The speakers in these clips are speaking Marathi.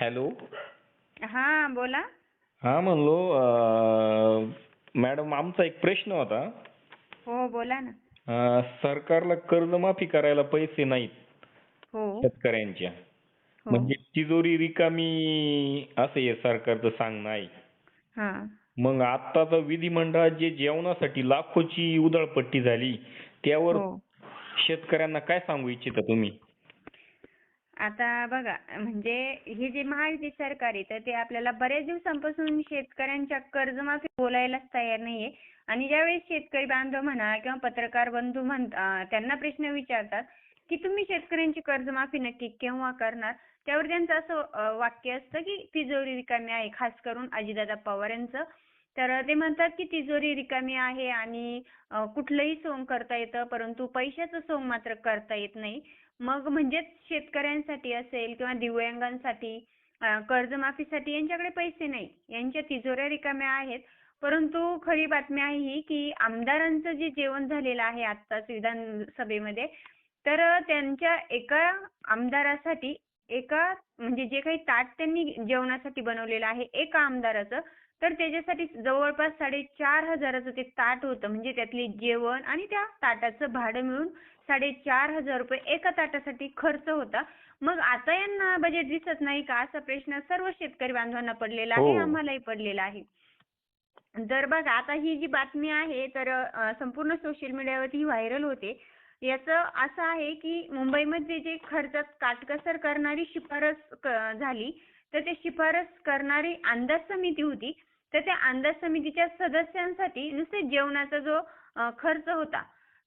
हॅलो. हा बोला. हा म्हणलो मॅडम आमचा एक प्रश्न होता. हो बोला ना. अं, सरकारला कर्जमाफी करायला पैसे नाहीत हो. शेतकऱ्यांच्या. हो. म्हणजे तिजोरी रिकामी असं हे सरकारचं सांगणं आहे. हा. मग आत्ताच विधिमंडळात जे जेवणासाठी लाखोची उधळपट्टी झाली त्यावर हो. शेतकऱ्यांना काय सांगू इच्छिता तुम्ही? आता बघा म्हणजे हे जे महायुती सरकार आहे तर ते आपल्याला बऱ्याच दिवसांपासून शेतकऱ्यांच्या कर्जमाफी बोलायलाच तयार नाहीये. आणि ज्यावेळेस शेतकरी बांधव म्हणा किंवा पत्रकार बंधू म्हण त्यांना प्रश्न विचारतात की तुम्ही शेतकऱ्यांची कर्जमाफी नक्की केव्हा करणार? त्यावर त्यांचं असं वाक्य असतं की तिजोरी रिकामी आहे खास करून अजितदादा पवार यांचं. तर ते म्हणतात की तिजोरी रिकामी आहे आणि कुठलंही सोंग करता येतं परंतु पैशाचं सोंग मात्र करता येत नाही. मग म्हणजेच शेतकऱ्यांसाठी असेल किंवा दिव्यांगांसाठी कर्जमाफीसाठी यांच्याकडे पैसे नाही. यांच्या तिजोऱ्या रिकाम्या आहेत. परंतु खरी बातमी आहे ही की आमदारांचं जे जेवण झालेलं आहे आत्ताच विधानसभेमध्ये तर त्यांच्या एका आमदारासाठी एका म्हणजे जे काही ताट त्यांनी जेवणासाठी बनवलेलं आहे एका आमदाराचं तर त्याच्यासाठी जवळपास साडेचार हजाराचं ते ताट होतं. म्हणजे त्यातले जेवण आणि त्या ताटाचं भाडं मिळून साडेचार हजार रुपये एका ताटासाठी खर्च होता. मग आता यांना बजेट दिसत नाही का? असा प्रश्न सर्व शेतकरी बांधवांना पडलेला आहे हो. आम्हालाही पडलेला आहे. तर बघा आता ही जी बातमी आहे तर अ, संपूर्ण सोशल मीडियावरती ही व्हायरल होते. याचं असं आहे की मुंबईमध्ये जे खर्चात काटकसर करणारी शिफारस क- झाली तर ते शिफारस करणारी अंदाज समिती होती. तर त्या अंदाज समितीच्या सदस्यांसाठी नुसते जेवणाचा जो खर्च होता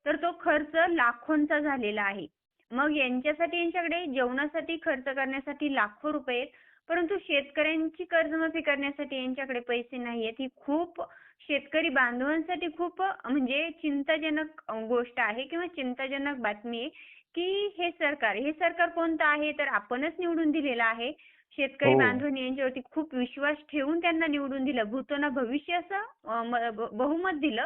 तर तो खर्च लाखोंचा झालेला आहे. मग यांच्यासाठी यांच्याकडे जेवणासाठी खर्च करण्यासाठी लाखो रुपये आहेत परंतु शेतकऱ्यांची कर्जमाफी करण्यासाठी यांच्याकडे पैसे नाहीयेत ही खूप शेतकरी बांधवांसाठी खूप म्हणजे चिंताजनक गोष्ट आहे किंवा चिंताजनक बातमी आहे की हे सरकार हे सरकार कोणतं आहे? तर आपणच निवडून दिलेलं आहे. शेतकरी हो. बांधवांनी यांच्यावरती खूप विश्वास ठेवून त्यांना निवडून दिलं. भूतो ना भविष्य असं बहुमत दिलं.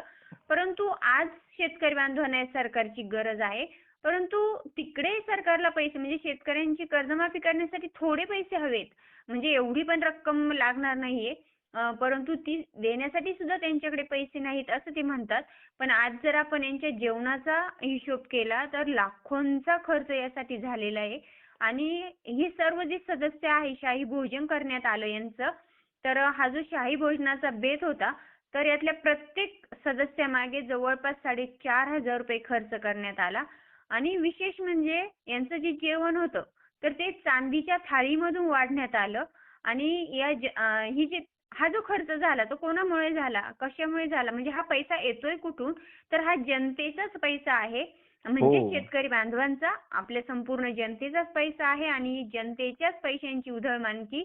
परंतु आज शेतकरी बांधवांना या सरकारची गरज आहे. परंतु तिकडे सरकारला पैसे म्हणजे शेतकऱ्यांची कर्जमाफी करण्यासाठी थोडे पैसे हवेत. म्हणजे एवढी पण रक्कम लागणार नाहीये. परंतु ती देण्यासाठी सुद्धा त्यांच्याकडे पैसे नाहीत असं ते म्हणतात. पण आज जर आपण यांच्या जेवणाचा हिशोब केला तर लाखोंचा खर्च यासाठी झालेला आहे. आणि हे सर्व जी सदस्य आहे शाही भोजन करण्यात आलं यांचं तर हा जो शाही भोजनाचा बेत होता तर यातल्या प्रत्येक सदस्यामागे जवळपास साडेचार हजार रुपये खर्च करण्यात आला. आणि विशेष म्हणजे यांचं जे जेवण होतं तर ते चांदीच्या थाळीमधून वाढण्यात आलं. आणि या ही जी हा जो खर्च झाला तो कोणामुळे झाला कशामुळे झाला म्हणजे हा पैसा येतोय कुठून? तर हा जनतेचाच पैसा आहे. म्हणजे हो. शेतकरी बांधवांचा आपल्या संपूर्ण जनतेचाच पैसा आहे आणि जनतेच्याच पैशांची उधळमानकी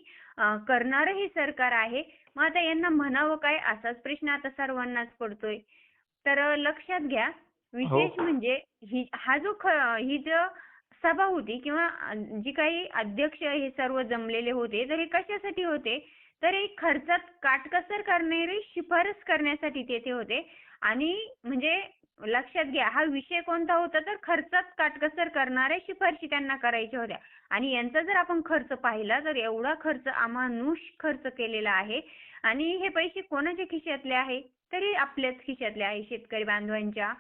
करणारं हे सरकार आहे. मग आता यांना म्हणावं काय? असाच प्रश्न आता सर्वांनाच पडतोय. तर लक्षात घ्या विशेष हो. म्हणजे ही हा जो ख ही जो सभा होती किंवा जी काही अध्यक्ष हे सर्व जमलेले होते तर हे कशासाठी होते? तर हे खर्चात काटकसर करणारी शिफारस करण्यासाठी तेथे होते. आणि म्हणजे लक्षात घ्या हा विषय कोणता होता तर खर्चात काटकसर करणाऱ्या शिफारशी त्यांना करायच्या होत्या. आणि यांचा जर आपण खर्च पाहिला तर एवढा खर्च अमानुष खर्च केलेला आहे आणि हे पैसे कोणाच्या खिशातले आहे? तरी आपल्याच खिशातले आहे शेतकरी बांधवांच्या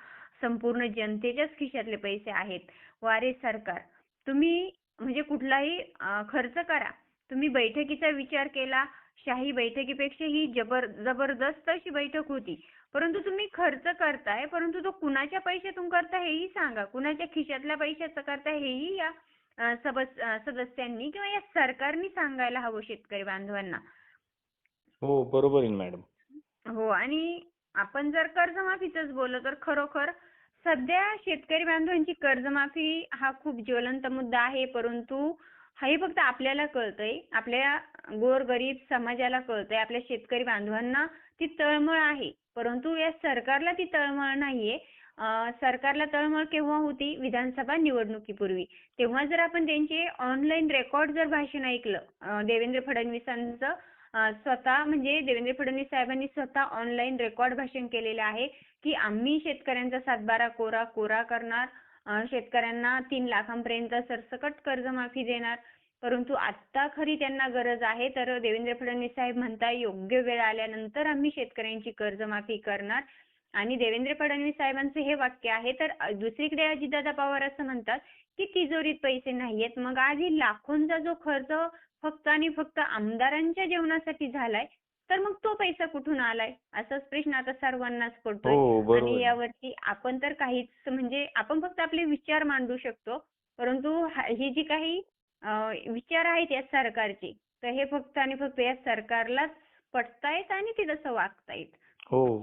संपूर्ण जनतेच्याच खिशातले पैसे आहेत. वारे सरकार तुम्ही म्हणजे कुठलाही खर्च करा. तुम्ही बैठकीचा विचार केला शाही बैठकीपेक्षा ही जबर जबरदस्त अशी बैठक होती. परंतु तुम्ही खर्च करताय परंतु तो कुणाच्या पैशातून करताय हेही सांगा. कुणाच्या खिशातल्या पैशाचं करताय हेही या सबस- सदस्यांनी किंवा या सरकारनी सांगायला हवं शेतकरी बांधवांना. हो बरोबर आहे मॅडम. हो आणि आपण जर कर्जमाफीचंच बोललो तर खरोखर सध्या शेतकरी बांधवांची कर्जमाफी हा खूप ज्वलंत मुद्दा आहे. परंतु हे फक्त आपल्याला कळतंय. आपल्या गोरगरीब समाजाला कळतंय. आपल्या शेतकरी बांधवांना ती तळमळ आहे. परंतु या सरकारला ती तळमळ नाहीये. सरकारला तळमळ केव्हा होती? विधानसभा निवडणुकीपूर्वी. तेव्हा जर आपण त्यांचे ऑनलाईन रेकॉर्ड जर भाषण ऐकलं देवेंद्र फडणवीसांचं स्वतः म्हणजे देवेंद्र फडणवीस साहेबांनी स्वतः ऑनलाईन रेकॉर्ड भाषण केलेलं आहे की आम्ही शेतकऱ्यांचा सातबारा कोरा कोरा करणार. शेतकऱ्यांना तीन लाखांपर्यंत सरसकट कर्जमाफी देणार. परंतु आता खरी त्यांना गरज आहे. तर देवेंद्र फडणवीस साहेब म्हणताय योग्य वेळ आल्यानंतर आम्ही शेतकऱ्यांची कर्जमाफी करणार. आणि देवेंद्र फडणवीस साहेबांचं हे वाक्य आहे तर दुसरीकडे अजितदादा पवार असं म्हणतात की तिजोरीत पैसे नाहीयेत. मग आधी लाखोंचा जो खर्च फक्त आणि फक्त आमदारांच्या जेवणासाठी झालाय तर मग तो पैसा कुठून आलाय? असाच प्रश्न आता सर्वांनाच पडतोय. हो आणि. यावरती आपण तर काहीच म्हणजे आपण फक्त आपले विचार मांडू शकतो. परंतु हा- जी काही विचार आहेत या सरकारचे. तर हे फक्त आणि फक्त या सरकारलाच पटतायत आणि ते तसं वागतायत. हो.